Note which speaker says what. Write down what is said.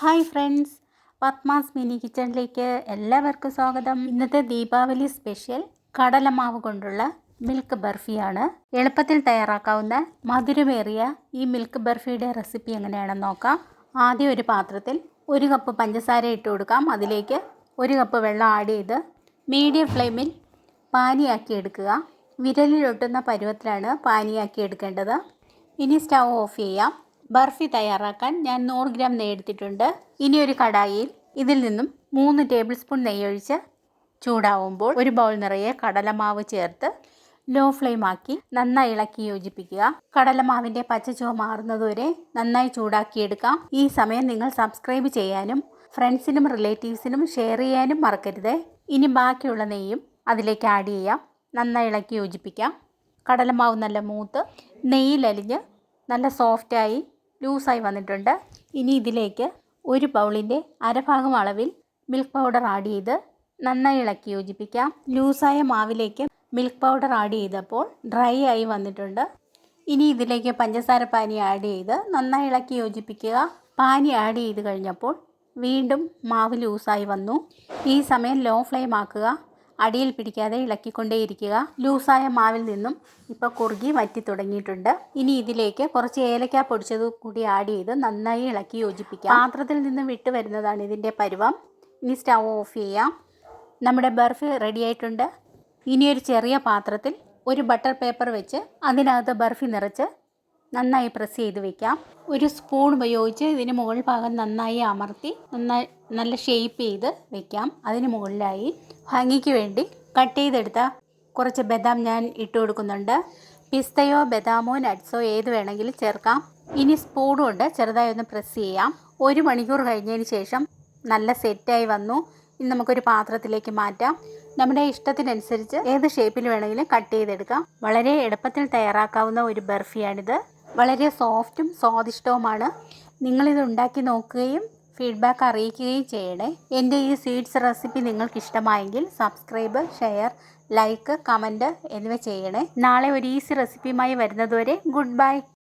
Speaker 1: Hi friends Padmas mini കിച്ചണിലേക്ക് എല്ലാവർക്കും സ്വാഗതം. ഇന്നത്തെ ദീപാവലി സ്പെഷ്യൽ കടലമാവ് കൊണ്ടുള്ള മിൽക്ക് ബർഫിയാണ്. എളുപ്പത്തിൽ തയ്യാറാക്കാവുന്ന മധുരമേറിയ ഈ മിൽക്ക് ബർഫിയുടെ റെസിപ്പി എങ്ങനെയാണെന്ന് നോക്കാം. ആദ്യം ഒരു പാത്രത്തിൽ ഒരു കപ്പ് പഞ്ചസാര ഇട്ട് കൊടുക്കാം. അതിലേക്ക് ഒരു കപ്പ് വെള്ളം ആഡ് ചെയ്ത് മീഡിയം ഫ്ലെയിമിൽ പാനിയാക്കി എടുക്കുക. വിരലിലൊട്ടുന്ന പരുവത്തിലാണ് പാനിയാക്കി എടുക്കേണ്ടത്. ഇനി സ്റ്റൗ ഓഫ് ചെയ്യാം. ബർഫി തയ്യാറാക്കാൻ ഞാൻ നൂറ് ഗ്രാം നെയ്യ് എടുത്തിട്ടുണ്ട് ഇനി ഒരു കടായിയിൽ ഇതിൽ നിന്നും മൂന്ന് ടേബിൾ സ്പൂൺ നെയ്യൊഴിച്ച് ചൂടാവുമ്പോൾ ഒരു ബൗൾ നിറയെ കടലമാവ് ചേർത്ത് ലോ ഫ്ലെയിം ആക്കി നന്നായി ഇളക്കി യോജിപ്പിക്കുക. കടലമാവിന്റെ പച്ചച്ചുവ മാറുന്നതുവരെ നന്നായി ചൂടാക്കിയെടുക്കാം. ഈ സമയം നിങ്ങൾ സബ്സ്ക്രൈബ് ചെയ്യാനും ഫ്രണ്ട്സിനും റിലേറ്റീവ്സിനും ഷെയർ ചെയ്യാനും മറക്കരുത്. ഇനി ബാക്കിയുള്ള നെയ്യും അതിലേക്ക് ആഡ് ചെയ്യാം. നന്നായി ഇളക്കി യോജിപ്പിക്കാം. കടലമാവ് നല്ല മൂത്ത് നെയ്യിലലിഞ്ഞ് നല്ല സോഫ്റ്റായി ലൂസായി വന്നിട്ടുണ്ട്. ഇനി ഇതിലേക്ക് ഒരു ബൗളിന്റെ അരഭാഗം അളവിൽ മിൽക്ക് പൗഡർ ആഡ് ചെയ്ത് നന്നായി ഇളക്കി യോജിപ്പിക്കാം. ലൂസായ മാവിലേക്ക് മിൽക്ക് പൗഡർ ആഡ് ചെയ്തപ്പോൾ ഡ്രൈ ആയി വന്നിട്ടുണ്ട്. ഇനി ഇതിലേക്ക് പഞ്ചസാര പാനി ആഡ് ചെയ്ത് നന്നായി ഇളക്കി യോജിപ്പിക്കുക. പാനി ആഡ് ചെയ്ത് കഴിഞ്ഞപ്പോൾ വീണ്ടും മാവ് ലൂസായി വന്നു. ഈ സമയം ലോ ഫ്ലെയിം ആക്കുക. അടിയിൽ പിടിക്കാതെ ഇളക്കിക്കൊണ്ടേയിരിക്കുക. ലൂസായ മാവിൽ നിന്നും ഇപ്പോൾ കുറുകി വറ്റി തുടങ്ങിയിട്ടുണ്ട്. ഇനി ഇതിലേക്ക് കുറച്ച് ഏലക്ക പൊടിച്ചത് കൂടി ആഡ് ചെയ്ത് നന്നായി ഇളക്കി യോജിപ്പിക്കാം. പാത്രത്തിൽ നിന്നും വിട്ട് വരുന്നതാണ് ഇതിന്റെ പരുവം. ഇനി സ്റ്റൗ ഓഫ് ചെയ്യാം. നമ്മുടെ ബർഫ് റെഡി ആയിട്ടുണ്ട്. ഇനി ഒരു ചെറിയ പാത്രത്തിൽ ഒരു ബട്ടർ പേപ്പർ വെച്ച് അതിനകത്ത് ബർഫി നിറച്ച് നന്നായി പ്രസ് ചെയ്ത് വെക്കാം. ഒരു സ്പൂൺ ഉപയോഗിച്ച് ഇതിന് മുകൾ ഭാഗം നന്നായി അമർത്തി നന്നായി നല്ല ഷേപ്പ് ചെയ്ത് വെക്കാം. അതിന് മുകളിലായി ഭംഗിക്ക് വേണ്ടി കട്ട് ചെയ്തെടുത്ത കുറച്ച് ബദാം ഞാൻ ഇട്ട് കൊടുക്കുന്നുണ്ട്. പിസ്തയോ ബദാമോ നട്ട്സോ ഏത് വേണമെങ്കിലും ചേർക്കാം. ഇനി സ്പൂൺ ഉണ്ട് ചെറുതായി ഒന്ന് പ്രസ് ചെയ്യാം. ഒരു മണിക്കൂർ കഴിഞ്ഞതിന് ശേഷം നല്ല സെറ്റായി വന്നു. ഇനി നമുക്കൊരു പാത്രത്തിലേക്ക് മാറ്റാം. നമ്മുടെ ഇഷ്ടത്തിനനുസരിച്ച് ഏത് ഷേപ്പിൽ വേണമെങ്കിലും കട്ട് ചെയ്തെടുക്കാം. വളരെ എളുപ്പത്തിൽ തയ്യാറാക്കാവുന്ന ഒരു ബർഫിയാണിത്. വളരെ സോഫ്റ്റും സ്വാദിഷ്ടവുമാണ്. നിങ്ങളിത് ഉണ്ടാക്കി നോക്കുകയും ഫീഡ്ബാക്ക് അറിയിക്കുകയും ചെയ്യണേ. എന്റെ ഈ സ്വീറ്റ്സ് റെസിപ്പി നിങ്ങൾക്ക് ഇഷ്ടമായെങ്കിൽ സബ്സ്ക്രൈബ് ഷെയർ ലൈക്ക് കമന്റ് എന്നിവ ചെയ്യണേ. നാളെ ഒരു ഈസി റെസിപ്പിയുമായി വരുന്നതുവരെ ഗുഡ് ബൈ.